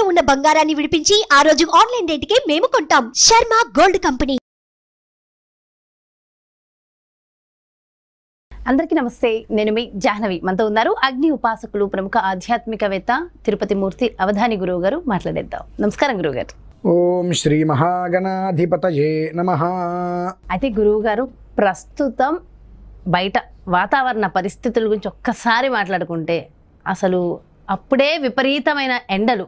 తాకట్టులో ఉన్న బంగారాన్ని విడిపించి ఆ రోజు ఆన్లైన్ రేటుకే మేము కొంటాం. Sharma gold company. అందరికీ నమస్తే. నేను మీ జాహ్నవి. మనతో ఉన్నారు అగ్ని ఉపాసకులు ప్రముఖ ఆధ్యాత్మికవేత్త తిరుపతి మూర్తి అవధాని గురువు గారు మాట్లాడేద్దాం. నమస్కారం గురువు గారు ఓం శ్రీ మహాగణాధిపతయే నమ. అయితే గురువు గారు ప్రస్తుతం బయట వాతావరణ పరిస్థితుల గురించి ఒక్కసారి మాట్లాడుకుంటే అసలు అప్పుడే విపరీతమైన ఎండలు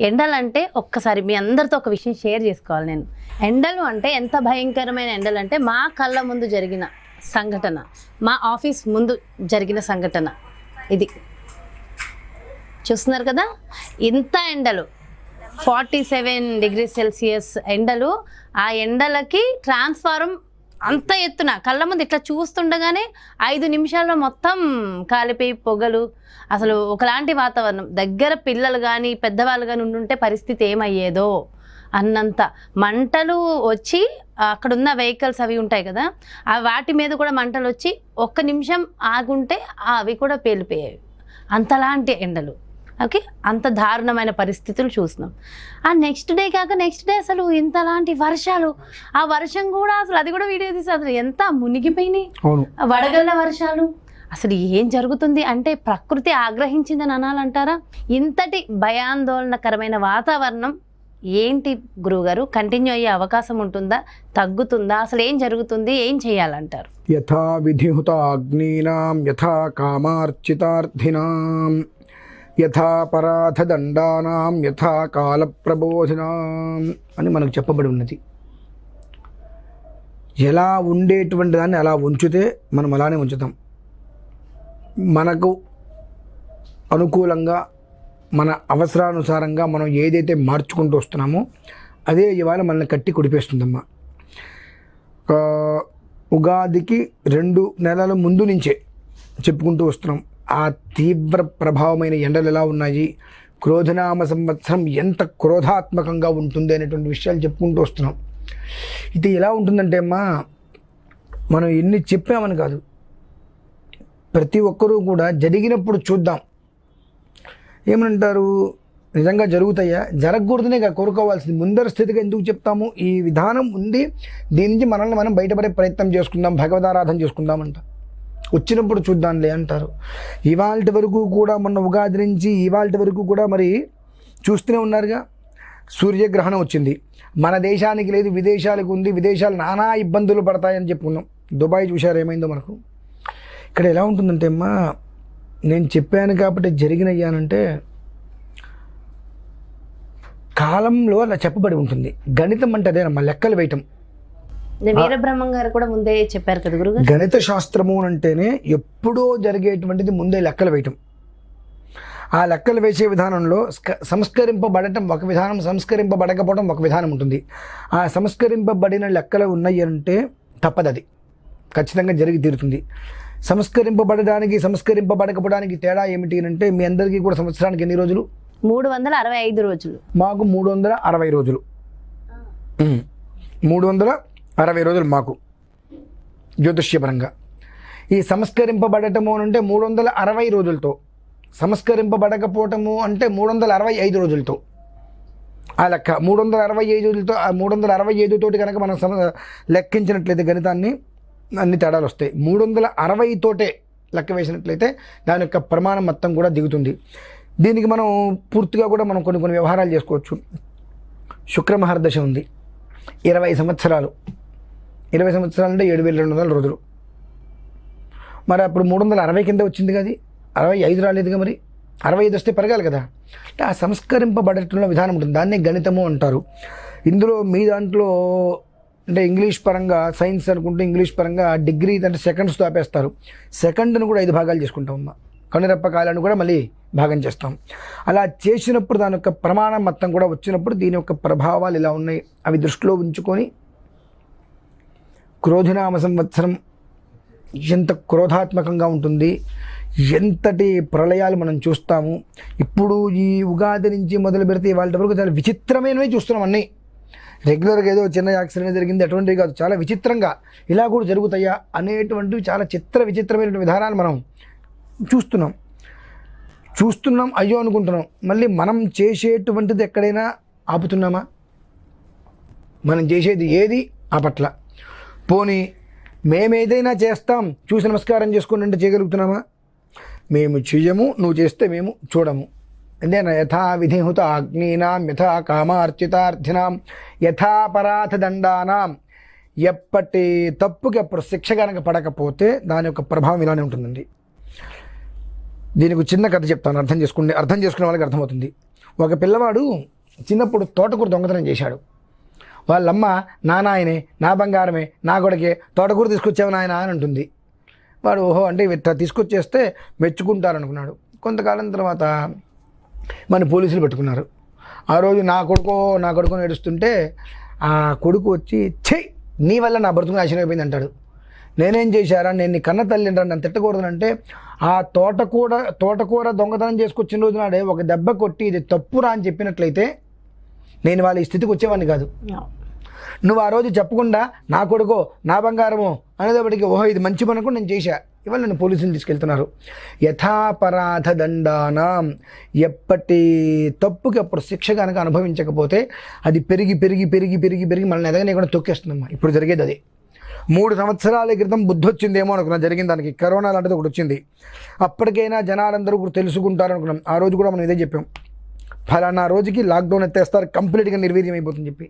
ఎండలు అంటే ఒక్కసారి మీ అందరితో ఒక విషయం షేర్ చేసుకోవాలి నేను. ఎండలు అంటే ఎంత భయంకరమైన ఎండలు అంటే మా కళ్ళ ముందు జరిగిన సంఘటన మా ఆఫీస్ ముందు జరిగిన సంఘటన ఇది. చూస్తున్నారు కదా? ఇంత ఎండలు ఫార్టీ సెవెన్ డిగ్రీ సెల్సియస్ ఎండలు ఆ ఎండలకి ట్రాన్స్ఫారం అంత ఎత్తున కళ్ళ ముందు ఇట్లా చూస్తుండగానే ఐదు నిమిషాల్లో మొత్తం కాలిపోయి పొగలు. అసలు ఒకలాంటి వాతావరణం. దగ్గర పిల్లలు కానీ పెద్దవాళ్ళు కానీ ఉండుంటే పరిస్థితి ఏమయ్యేదో అన్నంత. మంటలు వచ్చి అక్కడున్న వెహికల్స్ అవి ఉంటాయి కదా ఆ వాటి మీద కూడా మంటలు వచ్చి ఒక్క నిమిషం ఆగుంటే అవి కూడా పేలిపోయాయి అంతలాంటి ఎండలు. ఓకే అంత దారుణమైన పరిస్థితులు చూసినాం ఆ నెక్స్ట్ డే కాక నెక్స్ట్ డే అసలు ఇంతలాంటి వర్షాలు ఆ వర్షం కూడా అసలు అది కూడా వీడియో తీసి అసలు ఎంత మునిగిపోయినాయి. వడగళ్ళ వర్షాలు అసలు ఏం జరుగుతుంది అంటే ప్రకృతి ఆగ్రహించిందని అనాలంటారా? ఇంతటి భయాందోళనకరమైన వాతావరణం ఏంటి గురువుగారు? కంటిన్యూ అయ్యే అవకాశం ఉంటుందా? తగ్గుతుందా? అసలు ఏం జరుగుతుంది? ఏం చేయాలంటారు? యథా విధిహుత అగ్నీనాం యథా కామార్చితార్థినాం యథాపరాధదండానాం యథాకాల యథా అని మనకు చెప్పబడి ఉన్నది. ఎలా ఉండేటువంటి దాన్ని అలా ఉంచితే మనం అలానే ఉంచుతాం. మనకు అనుకూలంగా మన అవసరానుసారంగా మనం ఏదైతే మార్చుకుంటూ వస్తున్నామో అదే ఇవాళ మనల్ని కట్టి కుడిపేస్తుందమ్మా. ఉగాదికి రెండు నెలల ముందు నుంచే చెప్పుకుంటూ వస్తున్నాం. ఆ తీవ్ర ప్రభావమైన ఎండలు ఎలా ఉన్నాయి? క్రోధనామ సంవత్సరం ఎంత క్రోధాత్మకంగా ఉంటుంది అనేటువంటి విషయాలు చెప్పుకుంటూ వస్తున్నాం. ఇది ఎలా ఉంటుందంటే అమ్మా మనం ఎన్ని చెప్పామని కాదు. ప్రతి ఒక్కరూ కూడా జరిగినప్పుడు చూద్దాం. ఏమంటారు నిజంగా జరుగుతాయా? జరగకూడదనే కదా కోరుకోవాల్సింది. ముందర స్థితిగా ఎందుకు చెప్తాము? ఈ విధానం ఉంది. దీని నుంచి మనల్ని మనం బయటపడే ప్రయత్నం చేసుకుందాం. భగవదారాధన చేసుకుందామంట. వచ్చినప్పుడు చూద్దాంలే అంటారు. ఇవాళ వరకు కూడా మొన్న ఉగాది నుంచి ఇవాళ వరకు కూడా మరి చూస్తూనే ఉన్నారుగా. సూర్యగ్రహణం వచ్చింది. మన దేశానికి లేదు విదేశాలకు ఉంది విదేశాలు నానా ఇబ్బందులు పడతాయని చెప్పుకున్నాం దుబాయ్ చూశారు ఏమైందో మనకు? ఇక్కడ ఎలా ఉంటుందంటే అమ్మా నేను చెప్పాను కాబట్టి జరిగినయ్యానంటే కాలంలో అలా చెప్పబడి ఉంటుంది. గణితం అంటే అదేనమ్మా లెక్కలు వేయటం. వీరబ్రహ్మం గారు కూడా ముందే చెప్పారు కదా గురుగారు. గణిత శాస్త్రము అంటేనే ఎప్పుడో జరిగేటువంటిది ముందే లెక్కలు వేయటం. ఆ లెక్కలు వేసే విధానంలో స్క- సంస్కరింపబడటం ఒక విధానం సంస్కరింపబడకపోవడం ఒక విధానం ఉంటుంది. ఆ సంస్కరింపబడిన లెక్కలు ఉన్నాయి అంటే తప్పదది. ఖచ్చితంగా జరిగి తీరుతుంది. సంస్కరింపబడడానికి సంస్కరింపబడకపోవడానికి తేడా ఏమిటి అంటే మీ అందరికీ కూడా సంవత్సరానికి ఎన్ని రోజులు? మూడు వందల అరవై ఐదు రోజులు. మాకు మూడు వందల అరవై రోజులు. మూడు వందల అరవై రోజులు మాకు జ్యోతిష్యపరంగా. ఈ సంస్కరింపబడటము అని అంటే మూడు వందల అరవై రోజులతో. సంస్కరింపబడకపోవటము అంటే మూడు వందల అరవై ఐదు రోజులతో. ఆ లెక్క మూడు వందల అరవై ఐదు రోజులతో ఆ మూడు వందల అరవై ఐదు తోటి కనుక మనం సమ లెక్కించినట్లయితే గణితాన్ని అన్ని తేడాలు వస్తాయి. మూడు వందల అరవై తోటే లెక్క వేసినట్లయితే దాని యొక్క ప్రమాణం మొత్తం కూడా దిగుతుంది. దీనికి మనం పూర్తిగా కూడా మనం కొన్ని కొన్ని వ్యవహారాలు చేసుకోవచ్చు. శుక్రమహర్దశ ఉంది. ఇరవై సంవత్సరాలు. ఇరవై సంవత్సరాలు అంటే ఏడు వేల రెండు వందల రోజులు. మరి అప్పుడు మూడు వందల అరవై కింద వచ్చింది కదా అరవై ఐదు రాలేదుగా మరి? అరవై ఐదు వస్తే పెరగాలి కదా. అంటే ఆ సంస్కరింపబడటంలో విధానం ఉంటుంది. దాన్నే గణితము అంటారు. ఇందులో మీ దాంట్లో అంటే ఇంగ్లీష్ పరంగా సైన్స్ అనుకుంటే ఇంగ్లీష్ పరంగా డిగ్రీ అంటే సెకండ్స్తో ఆపేస్తారు సెకండ్ను కూడా ఐదు భాగాలు చేసుకుంటాం అమ్మ. కనురెప్ప కాలాన్ని కూడా మళ్ళీ భాగం చేస్తాం. అలా చేసినప్పుడు దాని యొక్క ప్రమాణం మొత్తం కూడా వచ్చినప్పుడు దీని యొక్క ప్రభావాలు ఇలా ఉన్నాయి. అవి దృష్టిలో ఉంచుకొని క్రోధినామ సంవత్సరం ఎంత క్రోధాత్మకంగా ఉంటుంది ఎంతటి ప్రళయాలు మనం చూస్తాము. ఇప్పుడు ఈ ఉగాది నుంచి మొదలు పెడితే వాళ్ళ వరకు చాలా విచిత్రమైనవి చూస్తున్నాం అన్నీ. రెగ్యులర్గా ఏదో చిన్న యాక్సిడెంట్ జరిగింది అటువంటివి కాదు చాలా విచిత్రంగా. ఇలా కూడా జరుగుతాయా అనేటువంటివి చాలా చిత్ర విచిత్రమైనటువంటి విధానాలు మనం చూస్తున్నాం. చూస్తున్నాం అయ్యో అనుకుంటున్నాం. మళ్ళీ మనం చేసేటువంటిది ఎక్కడైనా ఆపుతున్నామా? మనం చేసేది ఏది? ఆ పట్ల. పోనీ మేమేదైనా చేస్తాం. చూసి నమస్కారం చేసుకుని అంటే చేయగలుగుతున్నామా? మేము చెయ్యము నువ్వు చేస్తే మేము చూడము. అంతేనా? యథా విధిహుత అగ్నీనాం యథా కామార్చితార్థినాం యథాపరాధ దండానాం ఎప్పటి తప్పుకి అప్పుడు శిక్ష కనుక పడకపోతే దాని యొక్క ప్రభావం ఇలానే ఉంటుందండి. దీనికి ఒక చిన్న కథ చెప్తాను అర్థం చేసుకునే అర్థం చేసుకునే వాళ్ళకి అర్థమవుతుంది. ఒక పిల్లవాడు చిన్నప్పుడు తోటకూర దొంగతనం చేశాడు. వాళ్ళమ్మ నా నాయనే నా బంగారమే నా కొడుకే తోటకూర తీసుకొచ్చావు నాయన అని అంటుంది. వాడు ఓహో అంటే ఇట్లా తీసుకొచ్చేస్తే మెచ్చుకుంటారనుకున్నాడు. కొంతకాలం తర్వాత మన పోలీసులు పెట్టుకున్నారు. ఆ రోజు నా కొడుకో నా కొడుకు ఏడుస్తుంటే ఆ కొడుకు వచ్చి ఛీ నీ వల్ల నా బ్రతుకు నాశనం అయిపోయింది అంటాడు. నేనేం చేశారా? నేను నీ కన్న తల్లి నన్ను తిట్టకూడదనంటే ఆ తోటకూర తోటకూర దొంగతనం చేసుకొచ్చిన రోజు నాడే ఒక దెబ్బ కొట్టి ఇది తప్పురా అని చెప్పినట్లయితే నేను వాళ్ళ ఈ స్థితికి వచ్చేవాడిని కాదు. నువ్వు ఆ రోజు చెప్పకుండా నా కొడుకో నా బంగారమో అనేటప్పటికి ఓహో ఇది మంచి పనుకు నేను చేశా. ఇవాళ నన్ను పోలీసులు తీసుకెళ్తున్నారు. యథాపరాధ దండానం. ఎప్పటి తప్పుకి అప్పుడు శిక్ష కనుక అనుభవించకపోతే అది పెరిగి పెరిగి పెరిగి పెరిగి పెరిగి మనల్ని ఎదగనేకుండా తొక్కేస్తుందమ్మా. ఇప్పుడు జరిగేది అది. మూడు సంవత్సరాల క్రితం బుద్ధి వచ్చిందేమో అనుకున్నా జరిగిన దానికి కరోనా లాంటిది ఒకటి వచ్చింది. అప్పటికైనా జనాలందరూ కూడా తెలుసుకుంటారు అనుకున్నాం ఆ రోజు కూడా మనం ఇదే చెప్పాం. ఫలానా రోజుకి లాక్డౌన్ ఎత్తేస్తారు కంప్లీట్గా నిర్వీర్యం అయిపోతుందని చెప్పి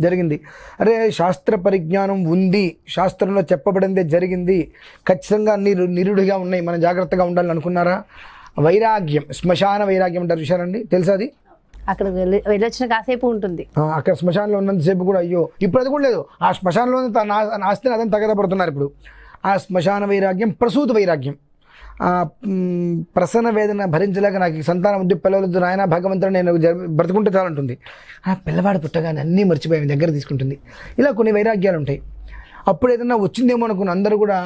జరిగింది. అరే శాస్త్ర పరిజ్ఞానం ఉంది శాస్త్రంలో చెప్పబడిందే జరిగింది. ఖచ్చితంగా నిరు నిరుడిగా ఉన్నాయి మనం జాగ్రత్తగా ఉండాలని అనుకున్నారా? వైరాగ్యం శ్మశాన వైరాగ్యం అంటారు చూశారండి? తెలుసా అది? అక్కడికి వెళ్ళి వెళ్ళొచ్చిన కాసేపు ఉంటుంది. అక్కడ శ్మశానంలో ఉన్నంతసేపు కూడా అయ్యో ఇప్పుడు అది కూడా లేదు. ఆ శ్మశానంలో ఆస్తిని అదని తగదపడుతున్నారు ఇప్పుడు. ఆ శ్మశాన వైరాగ్యం ప్రసూత వైరాగ్యం. ప్రసన్న వేదన భరించలేక నాకు సంతానం ఉంది. పిల్లలతో నాయన భగవంతుడు నేను బ్రతుకుంటే చాలంటుంది. ఆ పిల్లవాడు పుట్టగానే అన్నీ మర్చిపోయి దగ్గర తీసుకుంటుంది. ఇలా కొన్ని వైరాగ్యాలు ఉంటాయి అప్పుడు ఏదన్నా వచ్చిందేమో అనుకున్న అందరూ కూడా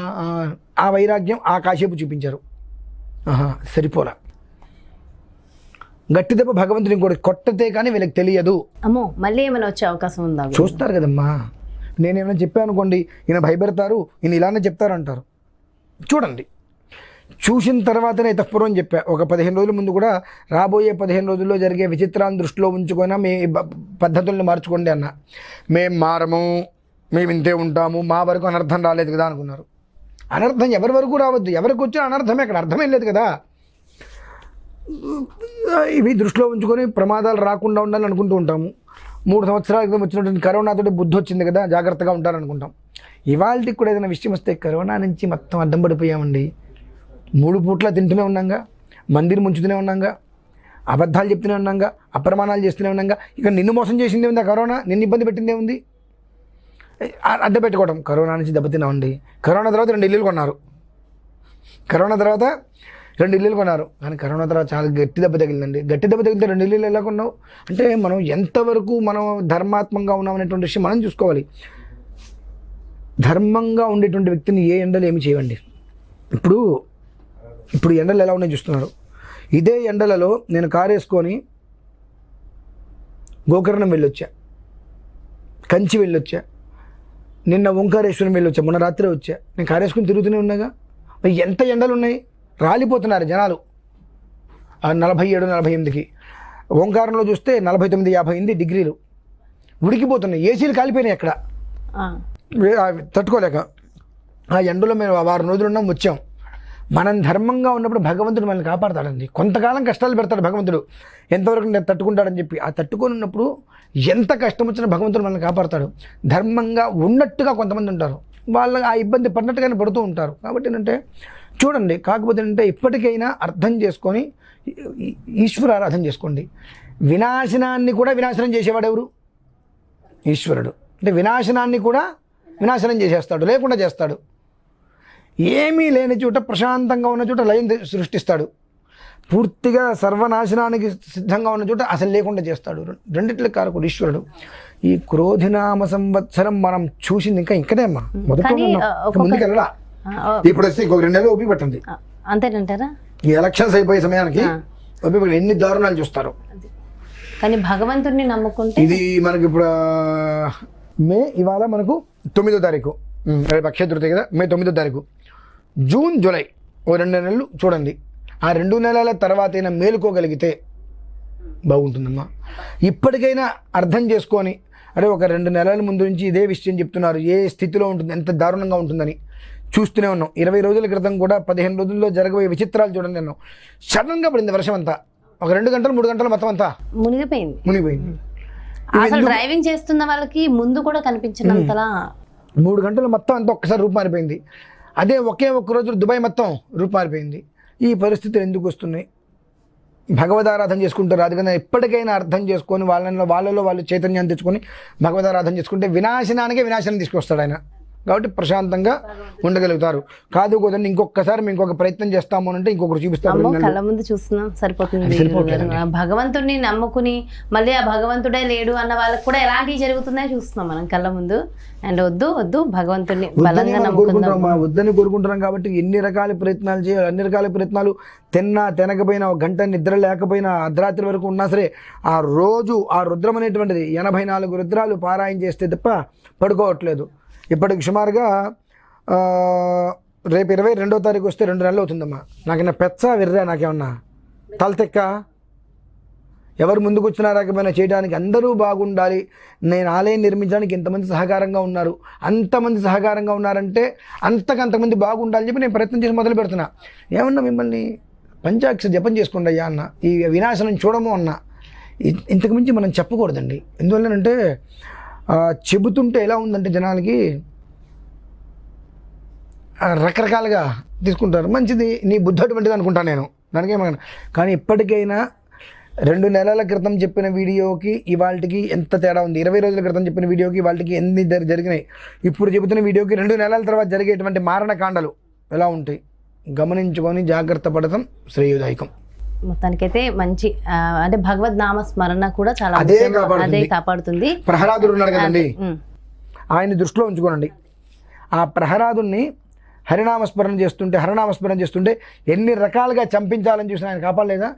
ఆ, వైరాగ్యం ఆ కాసేపు చూపించారు. ఆహా సరిపోలా. గట్టి దెబ్బ భగవంతుని ఇంకోటి కొట్టతే కానీ వీళ్ళకి తెలియదు. అమ్మో మళ్ళీ ఏమైనా వచ్చే అవకాశం ఉందా చూస్తారు కదమ్మా. నేనేమైనా చెప్పాను అనుకోండి ఈయన భయపెడతారు ఈయన ఇలానే చెప్తారు అంటారు చూడండి. చూసిన తర్వాతనే తప్పురం చెప్పా. ఒక పదిహేను రోజుల ముందు కూడా రాబోయే పదిహేను రోజుల్లో జరిగే విచిత్రాన్ని దృష్టిలో ఉంచుకున్నా మీ పద్ధతుల్ని మార్చుకోండి అన్న. మేము మారము మేము ఇంతే ఉంటాము మా వరకు అనర్థం రాలేదు కదా అనుకున్నారు. అనర్థం ఎవరి వరకు రావద్దు? ఎవరికి వచ్చిన అనర్థమే అక్కడ అర్థమేం లేదు కదా. ఇవి దృష్టిలో ఉంచుకొని ప్రమాదాలు రాకుండా ఉండాలని అనుకుంటూ ఉంటాము. మూడు సంవత్సరాల క్రితం వచ్చినటువంటి కరోనాతోటి బుద్ధి వచ్చింది కదా జాగ్రత్తగా ఉంటారనుకుంటాం ఇవాళకి కూడా ఏదైనా విషయం వస్తే కరోనా నుంచి మొత్తం అడ్డం పడిపోయామండి. మూడు పూట్ల తింటూనే ఉన్నాగా మందిని ముంచుతూనే ఉన్నాగా అబద్ధాలు చెప్తూనే ఉన్నాగా అప్రమాణాలు చేస్తూనే ఉన్నాగా ఇక నిన్ను మోసం చేసిందే ఉందా కరోనా నిన్ను ఇబ్బంది పెట్టిందే ఉంది. అడ్డ పెట్టుకోవడం కరోనా నుంచి దెబ్బతిన్నామండి. కరోనా తర్వాత రెండు ఇల్లులు కొన్నారు. కరోనా తర్వాత రెండు ఇల్లులు కొన్నారు. కానీ కరోనా తర్వాత చాలా గట్టి దెబ్బ తగిలిందండి. గట్టి దెబ్బ తగిలితే రెండు ఇల్లులు ఎలా కొన్నావు? అంటే మనం ఎంతవరకు మనం ధర్మాత్మంగా ఉన్నాం అనేటువంటి విషయం మనం చూసుకోవాలి. ధర్మంగా ఉండేటువంటి వ్యక్తిని ఏ ఎండలు ఏమి చేయండి ఇప్పుడు ఇప్పుడు ఎండలు ఎలా ఉన్నాయి చూస్తున్నారు. ఇదే ఎండలలో నేను కారు వేసుకొని గోకర్ణం వెళ్ళొచ్చా. కంచి వెళ్ళొచ్చా. నిన్న ఓంకారేశ్వరం వెళ్ళొచ్చా. మొన్న రాత్రి వచ్చా. నేను కారు వేసుకుని తిరుగుతూనే ఉన్నాగా. ఎంత ఎండలు ఉన్నాయి రాలిపోతున్నారు జనాలు. ఆ నలభై ఏడు నలభై ఎనిమిదికి. ఓంకారంలో చూస్తే నలభై తొమ్మిది యాభై ఎనిమిది డిగ్రీలు. ఉడికిపోతున్నాయి. ఏసీలు కాలిపోయినాయి అక్కడ. తట్టుకోలేక. ఆ ఎండలో మేము వారం రోజులు ఉన్నాం వచ్చాం. మనం ధర్మంగా ఉన్నప్పుడు భగవంతుడు మనల్ని కాపాడతాడండి. కొంతకాలం కష్టాలు పెడతాడు భగవంతుడు. ఎంతవరకు నేను తట్టుకుంటాడని చెప్పి ఆ తట్టుకొని ఉన్నప్పుడు ఎంత కష్టం వచ్చినా భగవంతుడు మనల్ని కాపాడతాడు. ధర్మంగా ఉన్నట్టుగా కొంతమంది ఉంటారు. వాళ్ళ ఆ ఇబ్బంది పడినట్టుగానే పడుతూ ఉంటారు. కాబట్టి ఏంటంటే చూడండి కాకపోతే ఏంటంటే ఇప్పటికైనా అర్థం చేసుకొని ఈ- ఈశ్వర ఆరాధన చేసుకోండి. వినాశనాన్ని కూడా వినాశనం చేసేవాడు ఎవరు? ఈశ్వరుడు. అంటే వినాశనాన్ని కూడా వినాశనం చేసేస్తాడు లేకుండా చేస్తాడు. ఏమీ లేని చోట ప్రశాంతంగా ఉన్న చోట లయం సృష్టిస్తాడు. పూర్తిగా సర్వనాశనానికి సిద్ధంగా ఉన్న చోట అసలు లేకుండా చేస్తాడు. రెండిట్ల కారకుడు ఈశ్వరుడు. ఈ క్రోధినామ సంవత్సరం మనం చూసింది ఇంకా ఇంకనే అమ్మా. మొదట కానీ, ఉన్నాం. ఆ, ఇంకా ఒక్కొక్క- ముందుకు వెళ్ళలా? ఆ, ఓ, ఇప్పుడు వస్తే ఇంకొక రెండు నెలలు పట్టండి. అంతేనంటారా? ఈ ఎలక్షన్స్ అయిపోయే సమయానికి పట్టండి. ఎన్ని దారుణాలు చూస్తారు? కానీ భగవంతుడిని నమ్ముకుంటే ఇది మనకి ఇప్పుడు మే ఇవాళ మనకు తొమ్మిదో తారీఖు. రేపు అక్షయ తృతీయ కదా? మే తొమ్మిదో తారీఖు. జూన్ జూలై ఓ రెండు నెలలు చూడండి. ఆ రెండు నెలల తర్వాత అయినా మేలుకోగలిగితే బాగుంటుందమ్మా. ఇప్పటికైనా అర్థం చేసుకొని అరే ఒక రెండు నెలల ముందు నుంచి ఇదే విషయం చెప్తున్నారు ఏ స్థితిలో ఉంటుంది ఎంత దారుణంగా ఉంటుందని చూస్తూనే ఉన్నాం. ఇరవై రోజుల క్రితం కూడా పదిహేను రోజుల్లో జరగబోయే విచిత్రాలు చూడండి నేను. సడన్గా పడింది వర్షం అంతా. ఒక రెండు గంటలు మూడు గంటలు మొత్తం అంతా. మునిగిపోయింది. మునిగిపోయింది. అసలు డ్రైవింగ్ చేస్తున్న వాళ్ళకి ముందు కూడా కనిపించినంతలా మూడు గంటలు మొత్తం అంతా ఒక్కసారి రూపు మారిపోయింది. అదే ఒకే ఒక్క రోజు దుబాయ్ మొత్తం రూపారిపోయింది. ఈ పరిస్థితులు ఎందుకు వస్తున్నాయి? భగవదారాధన చేసుకుంటారు అది కన్నా ఎప్పటికైనా అర్థం చేసుకొని వాళ్ళలో వాళ్ళలో వాళ్ళు చైతన్యం తెచ్చుకొని భగవదారాధన చేసుకుంటే వినాశనానికే వినాశనం తీసుకొస్తాడు ఆయన. కాబట్టి ప్రశాంతంగా ఉండగలుగుతారు. కాదు కుదండి ఇంకొకసారి మేము ఇంకొక ప్రయత్నం చేస్తాము అని అంటే ఇంకొకరు నెలలు. కళ్ళ ముందు చూస్తున్నాం సరిపోతుంది భగవంతుడిని నమ్ముకుని మళ్ళీ ఆ భగవంతుడే లేడు అన్న వాళ్ళకి కూడా ఎలాంటివి జరుగుతున్నాయో చూస్తున్నాం మనం కళ్ళ ముందు. అండ్ వద్దు వద్దు భగవంతుడిని బలంగా వద్దని కోరుకుంటున్నాం కాబట్టి ఎన్ని రకాల ప్రయత్నాలు చేయాలి అన్ని రకాల ప్రయత్నాలు తిన్నా తినకపోయినా ఒక గంట నిద్ర లేకపోయినా అర్ధరాత్రి వరకు ఉన్నా సరే ఆ రోజు ఆ రుద్రం అనేటువంటిది ఎనభై నాలుగు రుద్రాలు పారాయణ చేస్తే తప్ప పడుకోవట్లేదు. ఇప్పటికి సుమారుగా రేపు ఇరవై రెండో తారీఖు వస్తే రెండు నెలలు అవుతుందమ్మా. నాకేమన్నా పెచ్చ విర్రా నాకేమన్నా? తలతెక్క? ఎవరు ముందుకు వచ్చినా రాకపోయినా చేయడానికి అందరూ బాగుండాలి. నేను ఆలయం నిర్మించడానికి ఇంతమంది సహకారంగా ఉన్నారు. అంతమంది సహకారంగా ఉన్నారంటే అంతకంతమంది బాగుండాలని చెప్పి నేను ప్రయత్నం చేసి మొదలు పెడుతున్నా. ఏమన్నా మిమ్మల్ని పంచాక్ష జపం చేసుకోండి అయ్యా అన్న. ఈ వినాశనం చూడము అన్న. ఇంతకుమించి మనం చెప్పకూడదండి. ఎందువల్లనంటే చెబుతుంటే ఎలా ఉందంటే జనాలకి రకరకాలుగా తీసుకుంటారు. మంచిది నీ బుద్ధి అటువంటిది అనుకుంటాను నేను. దానికేమన్నా కానీ ఇప్పటికైనా రెండు నెలల క్రితం చెప్పిన వీడియోకి ఇవాళకి ఎంత తేడా ఉంది? ఇరవై రోజుల క్రితం చెప్పిన వీడియోకి వాళ్ళకి ఎన్ని జరిగినాయి? ఇప్పుడు చెబుతున్న వీడియోకి రెండు నెలల తర్వాత జరిగేటువంటి మారణకాండలు ఎలా ఉంటాయి? గమనించుకొని జాగ్రత్త పడటం శ్రేయోదాయకం. మొత్తానికైతే మంచి అంటే భగవద్ నామ స్మరణ కూడా చాలా అదే. కాపాడుతుంది. ప్రహ్లాదుడు ఉన్నాడు కదండి. ఆయన దృష్టిలో ఉంచుకోనండి. ఆ ప్రహ్లాదుని హరినామస్మరణ చేస్తుంటే హరినామస్మరణ చేస్తుంటే ఎన్ని రకాలుగా చంపించాలని చూసిన ఆయన కాపాడలేదా?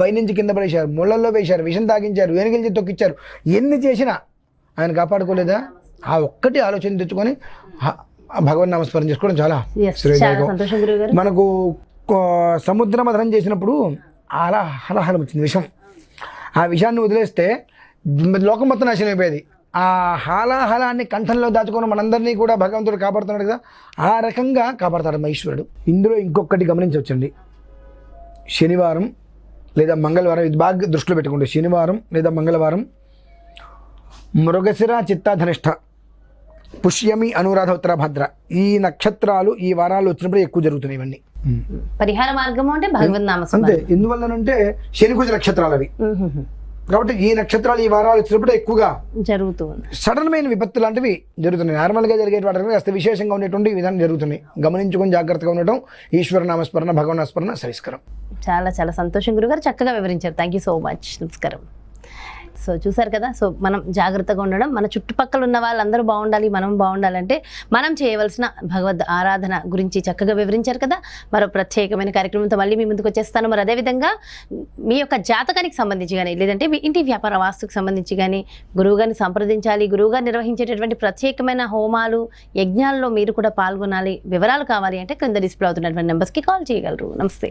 పైనుంచి కింద పడేశారు ముళ్ళల్లో వేశారు విషం తాగించారు వెనుకలిచి తొక్కిచ్చారు. ఎన్ని చేసినా ఆయన కాపాడుకోలేదా? ఆ ఒక్కటి ఆలోచన తెచ్చుకొని భగవన్ నామస్మరణ చేసుకోవడం చాలా శ్రేయదాయకం. మనకు సముద్ర మథనం చేసినప్పుడు అలా హలహలం వచ్చింది విషం. ఆ విషాన్ని వదిలేస్తే లోకం మొత్తం నాశనం అయిపోయేది. ఆ హాలాహలాన్ని కంఠంలో దాచుకొని మనందరినీ కూడా భగవంతుడు కాపాడుతున్నాడు కదా ఆ రకంగా కాపాడతాడు మహేశ్వరుడు. ఇందులో ఇంకొకటి గమనించవచ్చండి. శనివారం లేదా మంగళవారం ఇది బాగా దృష్టిలో పెట్టుకోండి. శనివారం లేదా మంగళవారం మృగశిర చిత్తాధనిష్ట పుష్యమి అనురాధ ఉత్తరభద్ర ఈ నక్షత్రాలు ఈ వారాలు వచ్చినప్పుడు ఎక్కువ జరుగుతున్నాయి ఇవన్నీ. పరిహార మార్గము అంటే భగవద్ అంతే. ఎందువల్లనంటే శనికుజ నక్షత్రాలు అవి. కాబట్టి ఈ నక్షత్రాలు ఈ వారాలు వచ్చినప్పుడు ఎక్కువగా జరుగుతూ ఉంది సడన్మైన విపత్తు లాంటివి జరుగుతున్నాయి. నార్మల్గా జరిగే వాటి కాస్త విశేషంగా ఉండేటువంటి విధానం జరుగుతున్నాయి. గమనించుకొని జాగ్రత్తగా ఉండటం ఈశ్వర నామస్మరణ భగవన్ నామస్మరణ శ్రేయస్కరం చాలా చాలా సంతోషం గురుగారు. చక్కగా వివరించారు. థ్యాంక్ యూ సో మచ్ నమస్కారం. సో చూసారు కదా? సో మనం జాగ్రత్తగా ఉండడం మన చుట్టుపక్కల ఉన్న వాళ్ళందరూ బాగుండాలి మనం బాగుండాలంటే మనం చేయవలసిన భగవద్ ఆరాధన గురించి చక్కగా వివరించారు కదా? మరో ప్రత్యేకమైన కార్యక్రమంతో మళ్ళీ మీ ముందుకు వచ్చేస్తాను. మరి అదేవిధంగా మీ యొక్క జాతకానికి సంబంధించి కానీ లేదంటే మీ ఇంటి వ్యాపార వాస్తుకు సంబంధించి కానీ గురువుగారిని సంప్రదించాలి గురువుగారు నిర్వహించేటటువంటి ప్రత్యేకమైన హోమాలు యజ్ఞాల్లో మీరు కూడా పాల్గొనాలి వివరాలు కావాలి అంటే క్రింద డిస్ప్లే అవుతున్నటువంటి నెంబర్స్కి కాల్ చేయగలరు. నమస్తే.